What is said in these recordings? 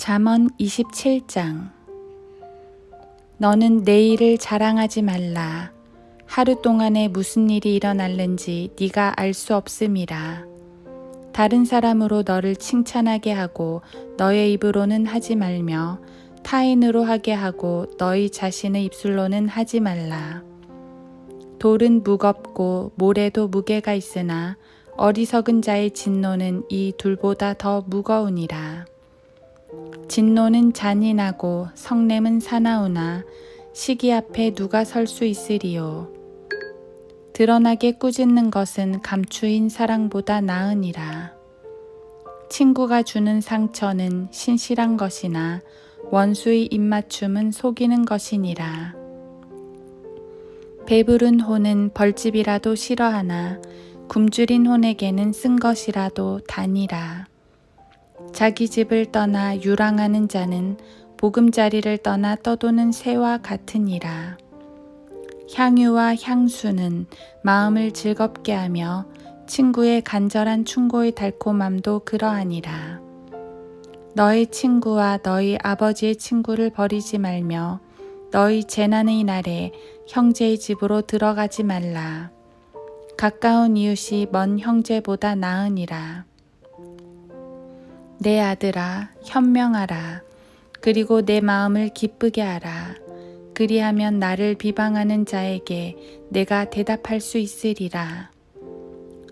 잠언 27장 너는 내일을 자랑하지 말라. 하루 동안에 무슨 일이 일어날는지 네가 알 수 없음이라. 다른 사람으로 너를 칭찬하게 하고 너의 입으로는 하지 말며 타인으로 하게 하고 너희 자신의 입술로는 하지 말라. 돌은 무겁고 모래도 무게가 있으나 어리석은 자의 진노는 이 둘보다 더 무거우니라. 진노는 잔인하고 성냄은 사나우나 시기 앞에 누가 설 수 있으리요. 드러나게 꾸짖는 것은 감추인 사랑보다 나으니라. 친구가 주는 상처는 신실한 것이나 원수의 입맞춤은 속이는 것이니라. 배부른 혼은 벌집이라도 싫어하나 굶주린 혼에게는 쓴 것이라도 다니라. 자기 집을 떠나 유랑하는 자는 보금자리를 떠나 떠도는 새와 같으니라. 향유와 향수는 마음을 즐겁게 하며 친구의 간절한 충고의 달콤함도 그러하니라. 너희 친구와 너희 아버지의 친구를 버리지 말며 너희 재난의 날에 형제의 집으로 들어가지 말라. 가까운 이웃이 먼 형제보다 나으니라. 내 아들아, 현명하라. 그리고 내 마음을 기쁘게 하라. 그리하면 나를 비방하는 자에게 내가 대답할 수 있으리라.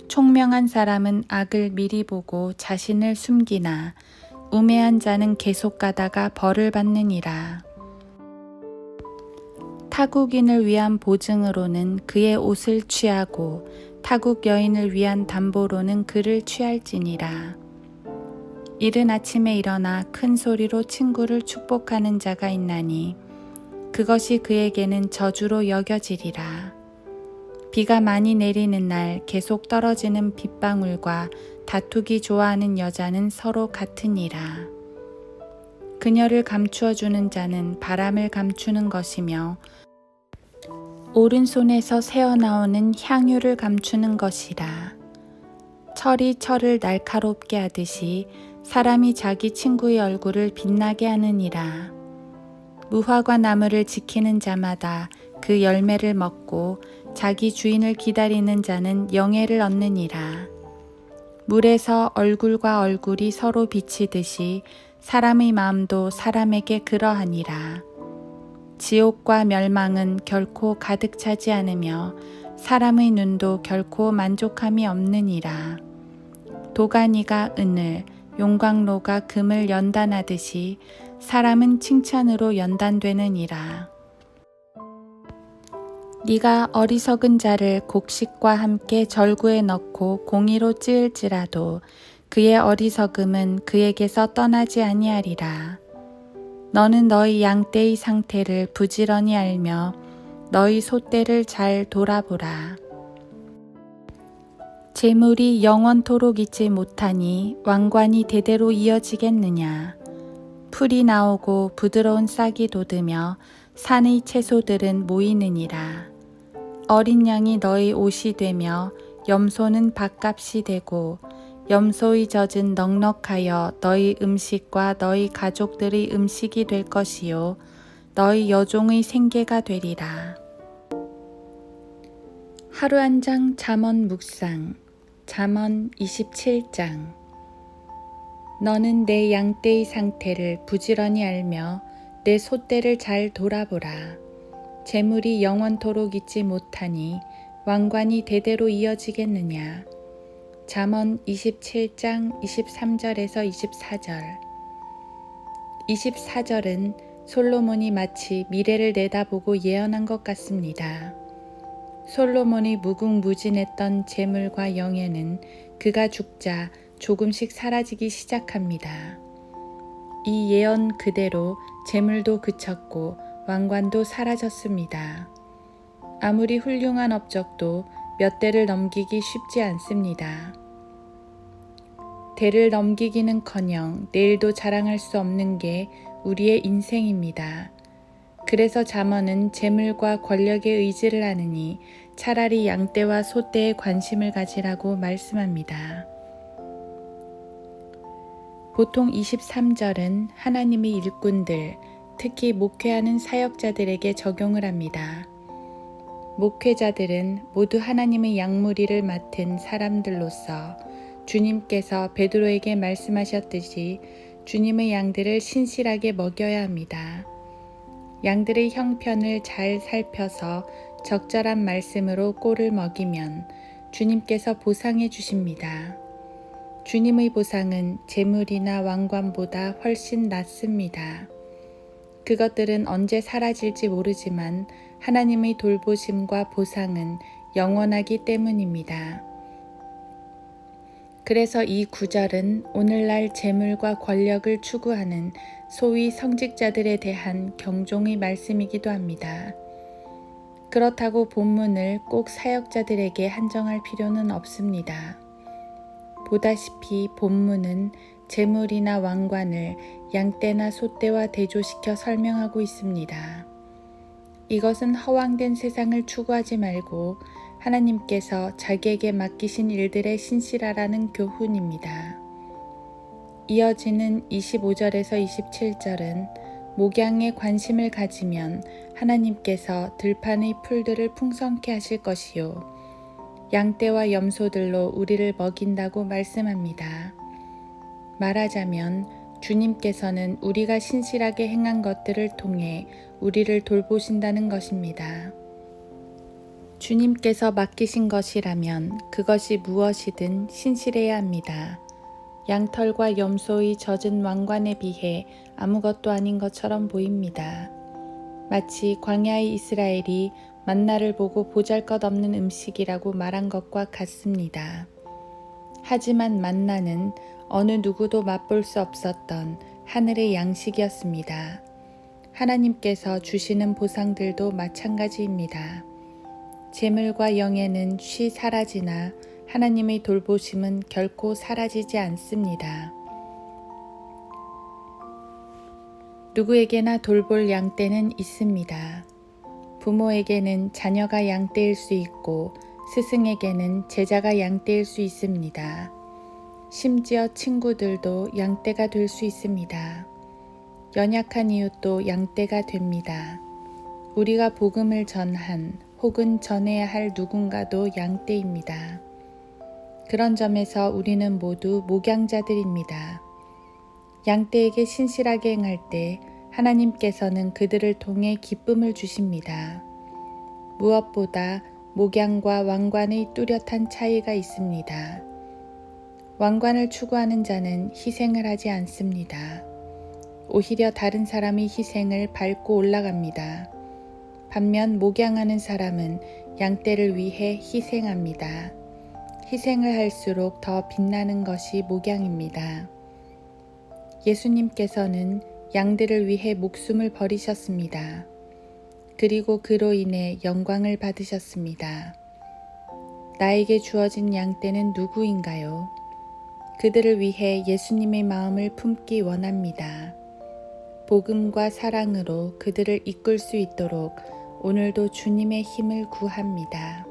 총명한 사람은 악을 미리 보고 자신을 숨기나 우매한 자는 계속 가다가 벌을 받느니라. 타국인을 위한 보증으로는 그의 옷을 취하고 타국 여인을 위한 담보로는 그를 취할지니라. 이른 아침에 일어나 큰 소리로 친구를 축복하는 자가 있나니 그것이 그에게는 저주로 여겨지리라. 비가 많이 내리는 날 계속 떨어지는 빗방울과 다투기 좋아하는 여자는 서로 같으니라. 그녀를 감추어 주는 자는 바람을 감추는 것이며 오른손에서 새어나오는 향유를 감추는 것이라. 철이 철을 날카롭게 하듯이 사람이 자기 친구의 얼굴을 빛나게 하느니라. 무화과 나무를 지키는 자마다 그 열매를 먹고 자기 주인을 기다리는 자는 영예를 얻느니라. 물에서 얼굴과 얼굴이 서로 비치듯이 사람의 마음도 사람에게 그러하니라. 지옥과 멸망은 결코 가득 차지 않으며 사람의 눈도 결코 만족함이 없느니라. 도가니가 은을, 용광로가 금을 연단하듯이 사람은 칭찬으로 연단되느니라. 네가 어리석은 자를 곡식과 함께 절구에 넣고 공의로 찌을지라도 그의 어리석음은 그에게서 떠나지 아니하리라. 너는 너희 양떼의 상태를 부지런히 알며 너희 소떼를 잘 돌아보라. 재물이 영원토록 있지 못하니 왕관이 대대로 이어지겠느냐. 풀이 나오고 부드러운 싹이 돋으며 산의 채소들은 모이느니라. 어린 양이 너희 옷이 되며 염소는 밥값이 되고 염소의 젖은 넉넉하여 너희 음식과 너희 가족들의 음식이 될 것이요 너희 여종의 생계가 되리라. 하루 한 장 잠언 묵상 잠언 27장 너는 내 양떼의 상태를 부지런히 알며 내 소떼를 잘 돌아보라. 재물이 영원토록 있지 못하니 왕관이 대대로 이어지겠느냐. 잠언 27장 23절에서 24절 24절은 솔로몬이 마치 미래를 내다보고 예언한 것 같습니다. 솔로몬이 무궁무진했던 재물과 영예는 그가 죽자 조금씩 사라지기 시작합니다. 이 예언 그대로 재물도 그쳤고 왕관도 사라졌습니다. 아무리 훌륭한 업적도 몇 대를 넘기기 쉽지 않습니다. 대를 넘기기는 커녕 내일도 자랑할 수 없는 게 우리의 인생입니다. 그래서 잠언은 재물과 권력에 의지를 하느니 차라리 양떼와 소떼에 관심을 가지라고 말씀합니다. 보통 23절은 하나님의 일꾼들, 특히 목회하는 사역자들에게 적용을 합니다. 목회자들은 모두 하나님의 양무리를 맡은 사람들로서 주님께서 베드로에게 말씀하셨듯이 주님의 양들을 신실하게 먹여야 합니다. 양들의 형편을 잘 살펴서 적절한 말씀으로 꼴을 먹이면 주님께서 보상해 주십니다. 주님의 보상은 재물이나 왕관보다 훨씬 낫습니다. 그것들은 언제 사라질지 모르지만 하나님의 돌보심과 보상은 영원하기 때문입니다. 그래서 이 구절은 오늘날 재물과 권력을 추구하는 소위 성직자들에 대한 경종의 말씀이기도 합니다. 그렇다고 본문을 꼭 사역자들에게 한정할 필요는 없습니다. 보다시피 본문은 재물이나 왕관을 양떼나 소떼와 대조시켜 설명하고 있습니다. 이것은 허황된 세상을 추구하지 말고 하나님께서 자기에게 맡기신 일들에 신실하라는 교훈입니다. 이어지는 25절에서 27절은 목양에 관심을 가지면 하나님께서 들판의 풀들을 풍성케 하실 것이요. 양떼와 염소들로 우리를 먹인다고 말씀합니다. 말하자면 주님께서는 우리가 신실하게 행한 것들을 통해 우리를 돌보신다는 것입니다. 주님께서 맡기신 것이라면 그것이 무엇이든 신실해야 합니다. 양털과 염소의 젖은 왕관에 비해 아무것도 아닌 것처럼 보입니다. 마치 광야의 이스라엘이 만나를 보고 보잘 것 없는 음식이라고 말한 것과 같습니다. 하지만 만나는 어느 누구도 맛볼 수 없었던 하늘의 양식이었습니다. 하나님께서 주시는 보상들도 마찬가지입니다. 재물과 영예는 쉬 사라지나 하나님의 돌보심은 결코 사라지지 않습니다. 누구에게나 돌볼 양떼는 있습니다. 부모에게는 자녀가 양떼일 수 있고 스승에게는 제자가 양떼일 수 있습니다. 심지어 친구들도 양떼가 될 수 있습니다. 연약한 이웃도 양떼가 됩니다. 우리가 복음을 전한 혹은 전해야 할 누군가도 양떼입니다. 그런 점에서 우리는 모두 목양자들입니다. 양떼에게 신실하게 행할 때 하나님께서는 그들을 통해 기쁨을 주십니다. 무엇보다 목양과 왕관의 뚜렷한 차이가 있습니다. 왕관을 추구하는 자는 희생을 하지 않습니다. 오히려 다른 사람의 희생을 밟고 올라갑니다. 반면 목양하는 사람은 양떼를 위해 희생합니다. 희생을 할수록 더 빛나는 것이 목양입니다. 예수님께서는 양들을 위해 목숨을 버리셨습니다. 그리고 그로 인해 영광을 받으셨습니다. 나에게 주어진 양떼는 누구인가요? 그들을 위해 예수님의 마음을 품기 원합니다. 복음과 사랑으로 그들을 이끌 수 있도록 오늘도 주님의 힘을 구합니다.